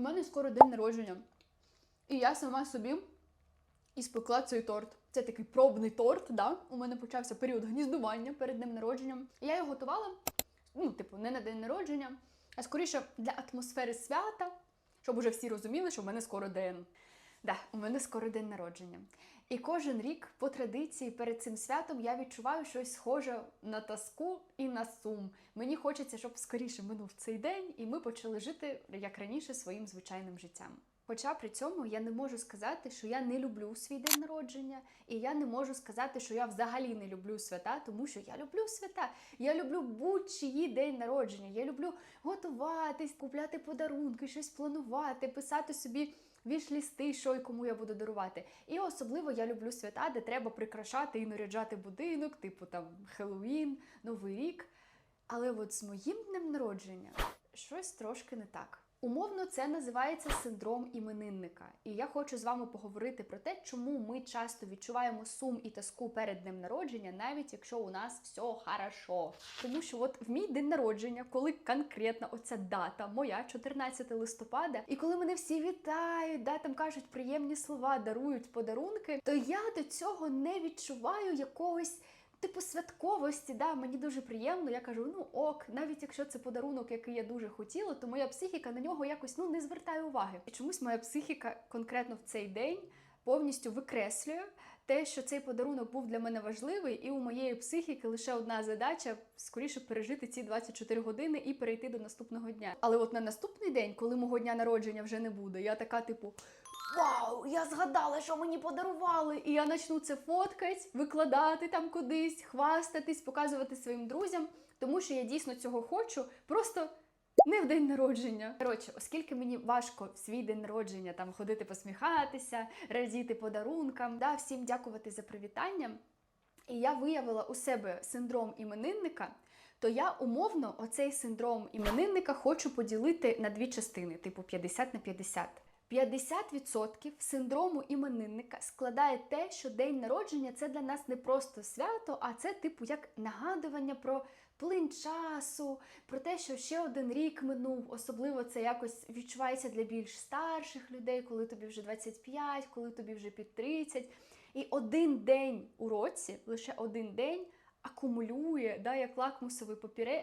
мене скоро день народження. І я сама собі іспекла цей торт. Це такий пробний торт, да? У мене почався період гніздування перед днем народженням. І я його готувала, ну, типу, не на день народження, а скоріше для атмосфери свята, щоб уже всі розуміли, що в мене скоро день. Да, у мене скоро день народження. І кожен рік, по традиції, перед цим святом я відчуваю щось схоже на тоску і на сум. Мені хочеться, щоб скоріше минув цей день, і ми почали жити як раніше своїм звичайним життям. Хоча при цьому я не можу сказати, що я не люблю свій день народження, і я не можу сказати, що я взагалі не люблю свята, тому що я люблю свята. Я люблю будь-чиї день народження. Я люблю готуватись, купляти подарунки, щось планувати, писати собі віш-лісти, що і кому я буду дарувати. І особливо я люблю свята, де треба прикрашати і наряджати будинок, типу там Хеллоуін, Новий рік. Але от з моїм днем народження щось трошки не так. Умовно, це називається синдром іменинника. І я хочу з вами поговорити про те, чому ми часто відчуваємо сум і тоску перед днем народження, навіть якщо у нас все хорошо. Тому що от в мій день народження, коли конкретно оця дата, моя 14 листопада, і коли мене всі вітають, да, там кажуть приємні слова, дарують подарунки, то я до цього не відчуваю якогось. Типу святковості, да, мені дуже приємно. Я кажу, ну ок, навіть якщо це подарунок, який я дуже хотіла, то моя психіка на нього якось ну не звертає уваги. І чомусь моя психіка конкретно в цей день повністю викреслює те, що цей подарунок був для мене важливий, і у моєї психіки лише одна задача скоріше пережити ці 24 години і перейти до наступного дня. Але от на наступний день, коли мого дня народження вже не буде, я така, типу. Вау, я згадала, що мені подарували, і я почну це фоткати, викладати там кудись, хвастатись, показувати своїм друзям, тому що я дійсно цього хочу, просто не в день народження. Коротше, оскільки мені важко в свій день народження там ходити посміхатися, радіти подарункам, да, всім дякувати за привітання. І я виявила у себе синдром іменинника, то я умовно оцей синдром іменинника хочу поділити на дві частини, типу 50 на 50. 50% синдрому іменинника складає те, що день народження це для нас не просто свято, а це, типу, як нагадування про плин часу, про те, що ще один рік минув. Особливо це якось відчувається для більш старших людей, коли тобі вже 25, коли тобі вже під 30. І один день у році, лише один день. Акумулює да, як лакмусовий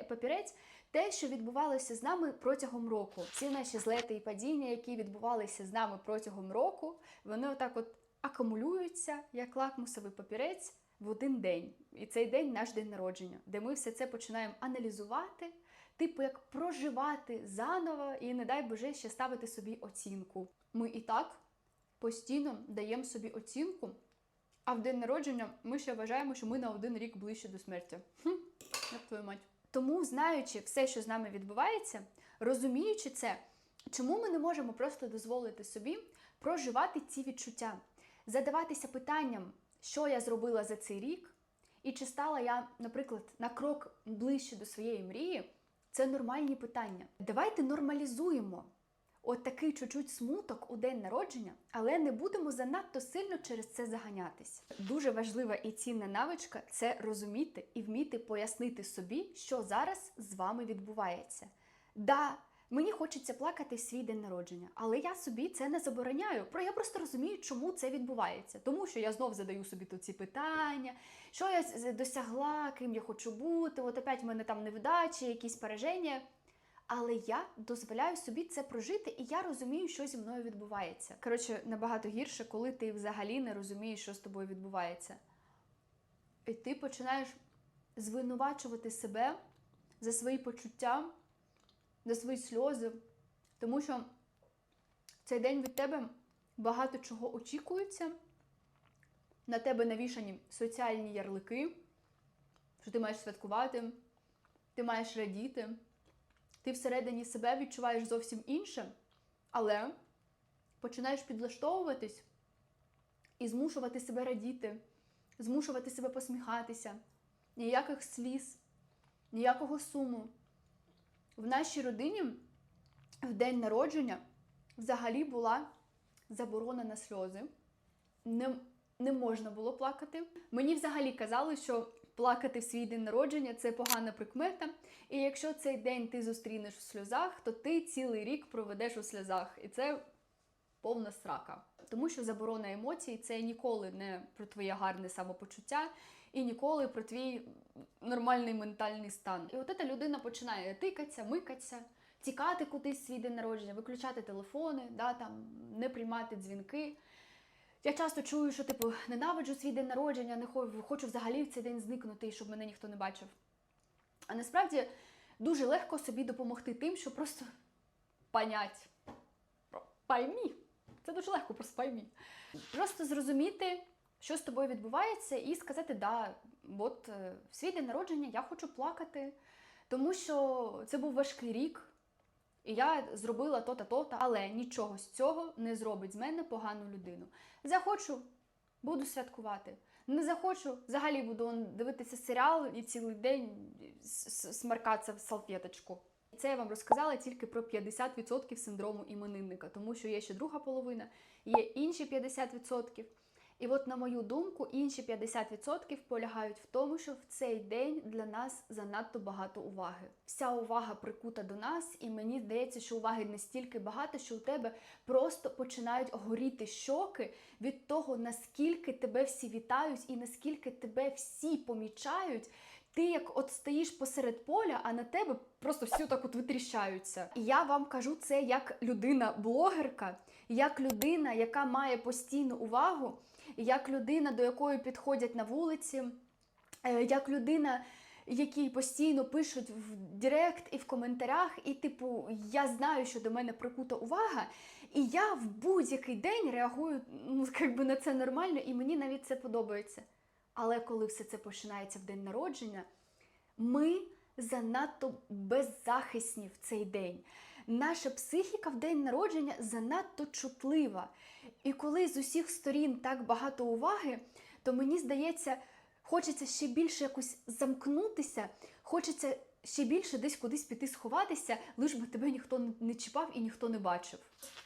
папірець те, що відбувалося з нами протягом року. Всі наші злети і падіння, які відбувалися з нами протягом року, вони отак от акумулюються як лакмусовий папірець в один день. І цей день наш день народження, де ми все це починаємо аналізувати, типу як проживати заново і, не дай Боже, ще ставити собі оцінку. Ми і так постійно даємо собі оцінку. А в день народження ми ще вважаємо, що ми на один рік ближче до смерті. Хм, як твою мать. Тому, знаючи все, що з нами відбувається, розуміючи це, чому ми не можемо просто дозволити собі проживати ці відчуття, задаватися питанням, що я зробила за цей рік, і чи стала я, наприклад, на крок ближче до своєї мрії, це нормальні питання. Давайте нормалізуємо от такий чуть-чуть смуток у день народження, але не будемо занадто сильно через це заганятись. Дуже важлива і цінна навичка це розуміти і вміти пояснити собі, що зараз з вами відбувається. Да, мені хочеться плакати в свій день народження, але я собі це не забороняю. Про я просто розумію, чому це відбувається. Тому що я знов задаю собі тут ці питання, що я досягла, ким я хочу бути. От опять в мене там невдачі, якісь пораження. Але я дозволяю собі це прожити, і я розумію, що зі мною відбувається. Коротше, набагато гірше, коли ти взагалі не розумієш, що з тобою відбувається. І ти починаєш звинувачувати себе за свої почуття, за свої сльози, тому що в цей день від тебе багато чого очікується. На тебе навішані соціальні ярлики, що ти маєш святкувати, ти маєш радіти ти всередині себе відчуваєш зовсім інше, але починаєш підлаштовуватись і змушувати себе радіти, змушувати себе посміхатися, ніяких сліз, ніякого суму. В нашій родині в день народження взагалі була заборона на сльози. Не, не можна було плакати. Мені взагалі казали, що плакати в свій день народження це погана прикмета. І якщо цей день ти зустрінеш у сльозах, то ти цілий рік проведеш у сльозах. І це повна срака. Тому що заборона емоцій це ніколи не про твоє гарне самопочуття і ніколи про твій нормальний ментальний стан. І от ця людина починає тикатися, микатися, тікати кудись свій день народження, виключати телефони, да, там, не приймати дзвінки. Я часто чую, що типу ненавиджу свій день народження, не хочу, взагалі в цей день зникнути, щоб мене ніхто не бачив. А насправді дуже легко собі допомогти тим, що просто понять. Поймі. Це дуже легко, просто поймі. Просто зрозуміти, що з тобою відбувається, і сказати, да, от е, в свій день народження я хочу плакати, тому що це був важкий рік. І я зробила то-та, то-та, але нічого з цього не зробить з мене погану людину. Захочу, буду святкувати. Не захочу, взагалі буду дивитися серіал і цілий день с- с- смаркатися в салфеточку. Це я вам розказала тільки про 50% синдрому іменинника, тому що є ще друга половина, є інші 50%. І от, на мою думку, інші 50% полягають в тому, що в цей день для нас занадто багато уваги. Вся увага прикута до нас, і мені здається, що уваги настільки багато, що у тебе просто починають горіти щоки від того, наскільки тебе всі вітають і наскільки тебе всі помічають. Ти як от стоїш посеред поля, а на тебе просто всі так от витріщаються. І я вам кажу це як людина-блогерка, як людина, яка має постійну увагу, як людина, до якої підходять на вулиці, е, як людина, якій постійно пишуть в Директ і в коментарях, і типу, я знаю, що до мене прикута увага, і я в будь-який день реагую ну, якби на це нормально, і мені навіть це подобається. Але коли все це починається в день народження, ми занадто беззахисні в цей день. Наша психіка в день народження занадто чутлива. І коли з усіх сторін так багато уваги, то мені здається, хочеться ще більше якось замкнутися, хочеться ще більше десь кудись піти сховатися, лиш би тебе ніхто не- чіпав і ніхто не бачив.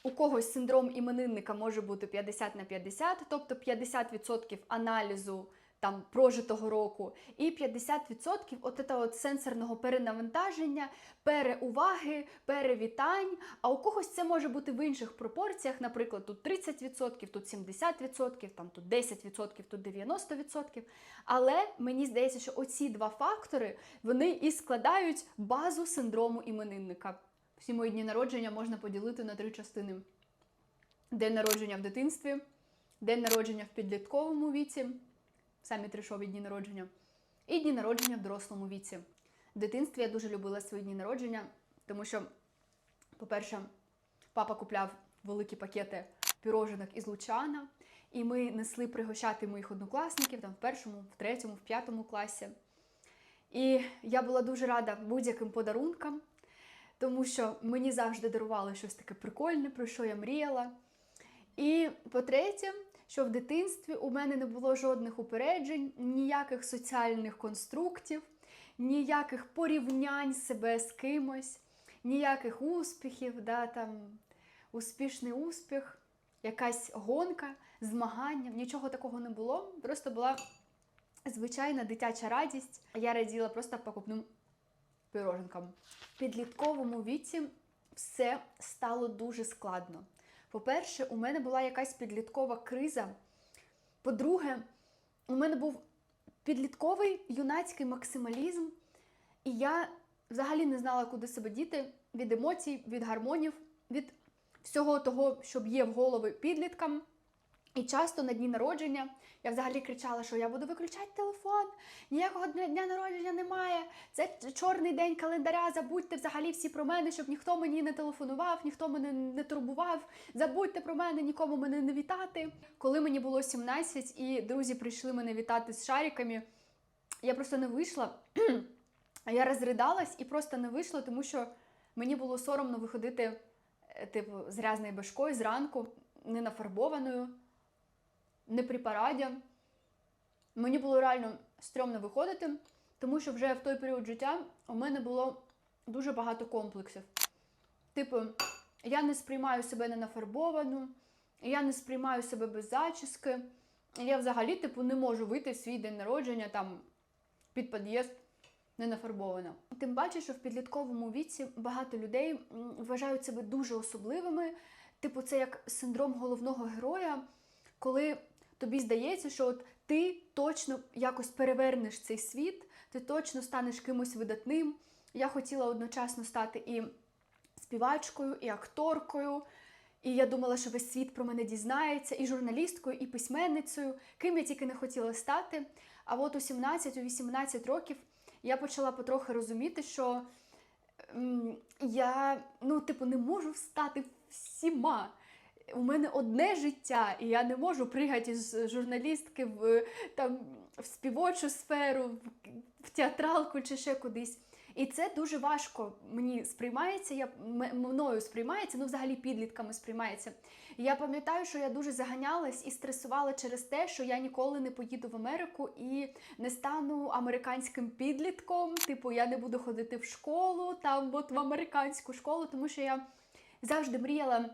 У когось синдром іменинника може бути 50 на 50, тобто 50% аналізу там прожитого року, і 50% от этого от сенсорного перенавантаження, переуваги, перевітань. А у когось це може бути в інших пропорціях, наприклад, тут 30%, тут 70%, там тут 10%, тут 90%. Але мені здається, що оці два фактори вони і складають базу синдрому іменинника. Всі мої дні народження можна поділити на три частини: день народження в дитинстві, день народження в підлітковому віці, самі трешові дні народження, і дні народження в дорослому віці. В дитинстві я дуже любила свої дні народження, тому що, по-перше, папа купляв великі пакети піроженок із Лучана, і ми несли пригощати моїх однокласників там в першому, в третьому, в п'ятому класі. І я була дуже рада будь-яким подарункам, тому що мені завжди дарували щось таке прикольне, про що я мріяла. І по-третє, що в дитинстві у мене не було жодних упереджень, ніяких соціальних конструктів, ніяких порівнянь себе з кимось, ніяких успіхів, да, там, успішний успіх, якась гонка, змагання. Нічого такого не було. Просто була звичайна дитяча радість. Я раділа просто покупним пироженкам. В підлітковому віці все стало дуже складно. По-перше, у мене була якась підліткова криза. По-друге, у мене був підлітковий юнацький максималізм, і я взагалі не знала, куди себе діти від емоцій, від гармонів, від всього того, що б'є в голови підліткам. І часто на дні народження я взагалі кричала, що я буду виключати телефон, ніякого дня, народження немає. Це чорний день календаря. Забудьте взагалі всі про мене, щоб ніхто мені не телефонував, ніхто мене не турбував. Забудьте про мене, нікому мене не вітати. Коли мені було 17 і друзі прийшли мене вітати з шариками, я просто не вийшла. Я розридалась і просто не вийшла, тому що мені було соромно виходити, е, типу, з грязною башкою зранку, не нафарбованою, не при параді. Мені було реально стрьомно виходити, тому що вже в той період життя у мене було дуже багато комплексів. Типу, я не сприймаю себе не нафарбовану, я не сприймаю себе без зачіски. Я взагалі, типу, не можу вийти в свій день народження там під під'їзд не нафарбована. Тим паче, що в підлітковому віці багато людей вважають себе дуже особливими. Типу, це як синдром головного героя, коли тобі здається, що от ти точно якось перевернеш цей світ, ти точно станеш кимось видатним. Я хотіла одночасно стати і співачкою, і акторкою. І я думала, що весь світ про мене дізнається, і журналісткою, і письменницею, ким я тільки не хотіла стати. А от у 17-18 років я почала потрохи розуміти, що я ну, типу, не можу стати всіма. У мене одне життя, і я не можу пригати з журналістки в, там, в співочу сферу, в, театралку чи ще кудись. І це дуже важко мені сприймається, я, мною сприймається, ну взагалі підлітками сприймається. Я пам'ятаю, що я дуже заганялась і стресувала через те, що я ніколи не поїду в Америку і не стану американським підлітком. Типу, я не буду ходити в школу, там от в американську школу, тому що я завжди мріяла.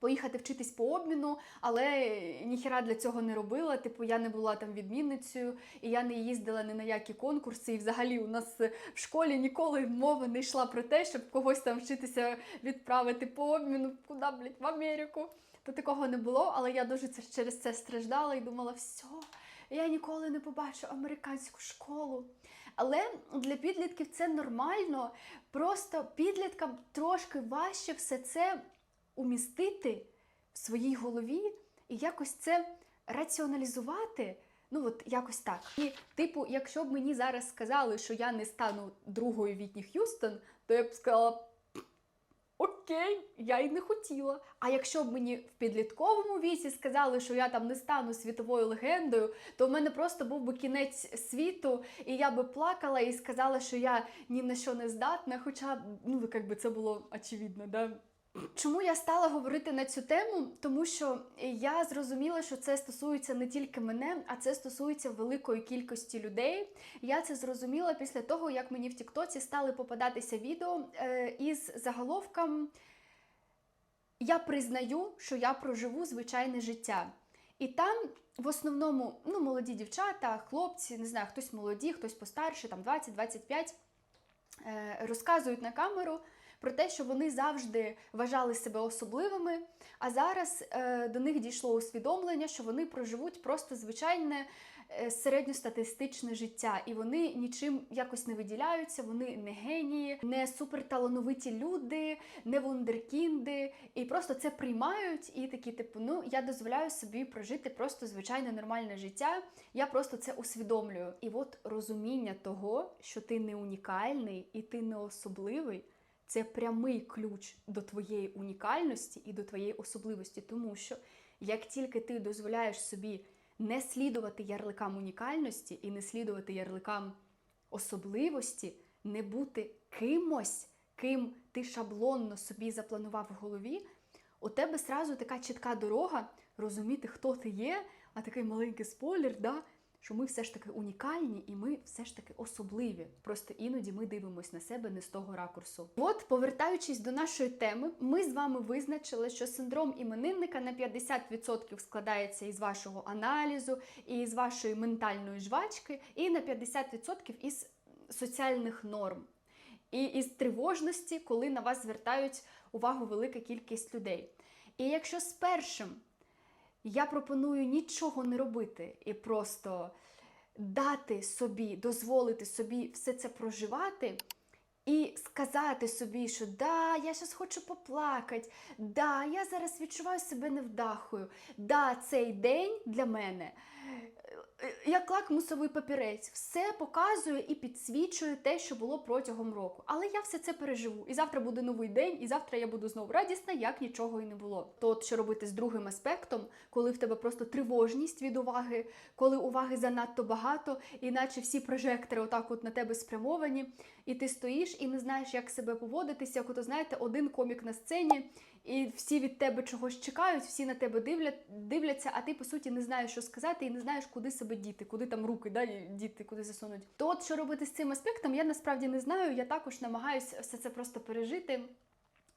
Поїхати вчитись по обміну, але ніхіра для цього не робила. Типу, я не була там відмінницею, і я не їздила ні на які конкурси. І взагалі у нас в школі ніколи мова не йшла про те, щоб когось там вчитися відправити по обміну, куди, блядь, в Америку. То такого не було, але я дуже через це страждала і думала, все, я ніколи не побачу американську школу. Але для підлітків це нормально. Просто підліткам трошки важче все це умістити в своїй голові і якось це раціоналізувати. Ну, от якось так. І, типу, якщо б мені зараз сказали, що я не стану другою Вітні Х'юстон, то я б сказала. Окей, я й не хотіла. А якщо б мені в підлітковому віці сказали, що я там не стану світовою легендою, то в мене просто був би кінець світу, і я би плакала і сказала, що я ні на що не здатна. Хоча ну якби це було очевидно, да. Чому я стала говорити на цю тему? Тому що я зрозуміла, що це стосується не тільки мене, а це стосується великої кількості людей. Я це зрозуміла після того, як мені в Тіктоці стали попадатися відео е, із заголовком Я признаю, що я проживу звичайне життя. І там в основному ну, молоді дівчата, хлопці, не знаю, хтось молоді, хтось постарше, там 20-25, е, розказують на камеру про те, що вони завжди вважали себе особливими, а зараз е, до них дійшло усвідомлення, що вони проживуть просто звичайне е, середньостатистичне життя, і вони нічим якось не виділяються, вони не генії, не суперталановиті люди, не вундеркінди, і просто це приймають і такі, типу, ну я дозволяю собі прожити просто звичайне нормальне життя. Я просто це усвідомлюю. І от розуміння того, що ти не унікальний і ти не особливий. Це прямий ключ до твоєї унікальності і до твоєї особливості, тому що як тільки ти дозволяєш собі не слідувати ярликам унікальності і не слідувати ярликам особливості, не бути кимось, ким ти шаблонно собі запланував в голові, у тебе сразу така чітка дорога розуміти, хто ти є, а такий маленький спойлер, да, що ми все ж таки унікальні і ми все ж таки особливі. Просто іноді ми дивимося на себе не з того ракурсу. От, повертаючись до нашої теми, ми з вами визначили, що синдром іменинника на 50% складається із вашого аналізу, і з вашої ментальної жвачки, і на 50% із соціальних норм. І із тривожності, коли на вас звертають увагу велика кількість людей. І якщо з першим я пропоную нічого не робити і просто дати собі, дозволити собі все це проживати. І сказати собі, що да, я зараз хочу поплакати, да, я зараз відчуваю себе невдахою, да, цей день для мене як лакмусовий папірець, все показує і підсвічує те, що було протягом року. Але я все це переживу. І завтра буде новий день, і завтра я буду знову радісна, як нічого і не було. То от що робити з другим аспектом, коли в тебе просто тривожність від уваги, коли уваги занадто багато, іначе всі прожектори отак от на тебе спрямовані, і ти стоїш і не знаєш, як себе поводитися, як ото знаєте, один комік на сцені. І всі від тебе чогось чекають, всі на тебе дивлять, дивляться, а ти по суті не знаєш, що сказати, і не знаєш, куди себе діти, куди там руки да, діти, куди засунуть. То от що робити з цим аспектом, я насправді не знаю. Я також намагаюся все це просто пережити.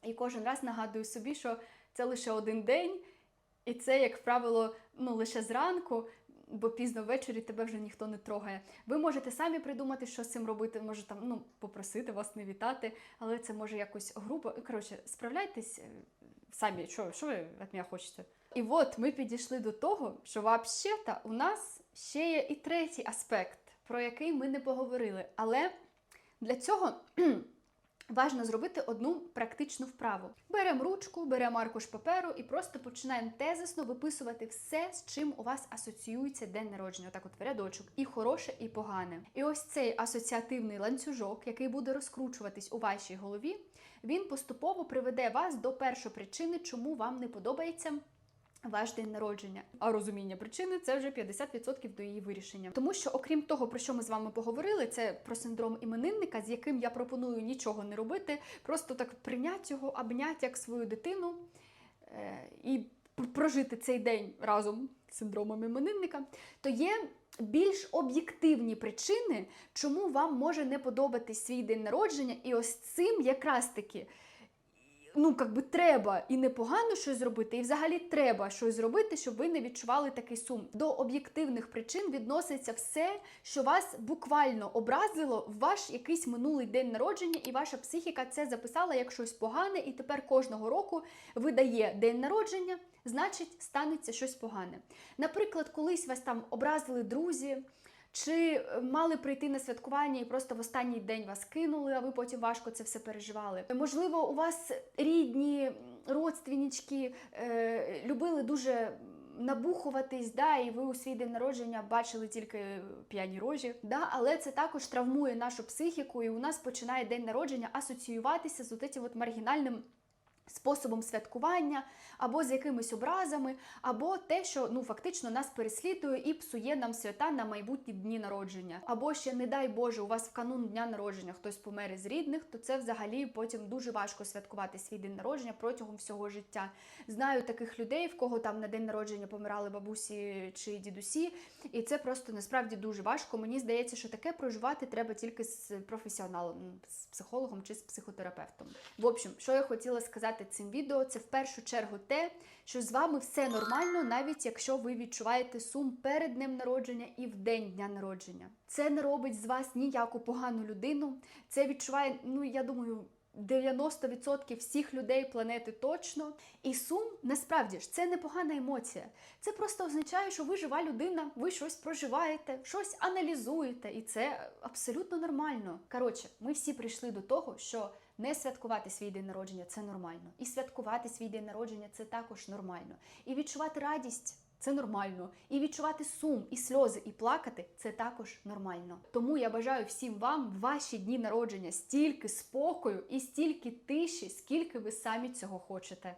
І кожен раз нагадую собі, що це лише один день, і це, як правило, ну лише зранку. бо пізно ввечері тебе вже ніхто не трогає. Ви можете самі придумати, що з цим робити. Може там ну попросити вас не вітати, але це може якось грубо. Коротше, справляйтесь самі. Що, що ви від мене хочете? І от ми підійшли до того, що взагалі у нас ще є і третій аспект, про який ми не поговорили. Але для цього важно зробити одну практичну вправу. Беремо ручку, беремо аркуш паперу і просто починаємо тезисно виписувати все, з чим у вас асоціюється день народження. Отак от в рядочок. І хороше, і погане. І ось цей асоціативний ланцюжок, який буде розкручуватись у вашій голові, він поступово приведе вас до першої причини, чому вам не подобається ваш день народження. А розуміння причини це вже 50% до її вирішення. Тому що, окрім того, про що ми з вами поговорили, це про синдром іменинника, з яким я пропоную нічого не робити, просто так прийняти його, обняти як свою дитину е, і прожити цей день разом з синдромом іменинника, то є. Більш об'єктивні причини, чому вам може не подобатись свій день народження, і ось цим якраз таки ну, как би треба і непогано щось зробити, і взагалі треба щось зробити, щоб ви не відчували такий сум. До об'єктивних причин відноситься все, що вас буквально образило в ваш якийсь минулий день народження, і ваша психіка це записала як щось погане, і тепер кожного року видає день народження, значить, станеться щось погане. Наприклад, колись вас там образили друзі. Чи е, мали прийти на святкування і просто в останній день вас кинули, а ви потім важко це все переживали? Можливо, у вас рідні родственнички е, любили дуже набухуватись, да, і ви у свій день народження бачили тільки п'яні рожі. Да, але це також травмує нашу психіку, і у нас починає день народження асоціюватися з от от маргінальним способом святкування, або з якимись образами, або те, що ну фактично нас переслідує і псує нам свята на майбутні дні народження. Або ще, не дай Боже, у вас в канун дня народження хтось помер із рідних, то це взагалі потім дуже важко святкувати свій день народження протягом всього життя. Знаю таких людей, в кого там на день народження помирали бабусі чи дідусі, і це просто насправді дуже важко. Мені здається, що таке проживати треба тільки з професіоналом, з психологом чи з психотерапевтом. В общем, що я хотіла сказати цим відео, це в першу чергу те, що з вами все нормально, навіть якщо ви відчуваєте сум перед днем народження і в день дня народження. Це не робить з вас ніяку погану людину. Це відчуває, ну я думаю. 90% всіх людей планети точно. І сум насправді ж це не погана емоція. Це просто означає, що ви жива людина, ви щось проживаєте, щось аналізуєте, і це абсолютно нормально. Коротше, ми всі прийшли до того, що не святкувати свій день народження це нормально. І святкувати свій день народження це також нормально. І відчувати радість. Це нормально. І відчувати сум, і сльози, і плакати це також нормально. Тому я бажаю всім вам в ваші дні народження стільки спокою і стільки тиші, скільки ви самі цього хочете.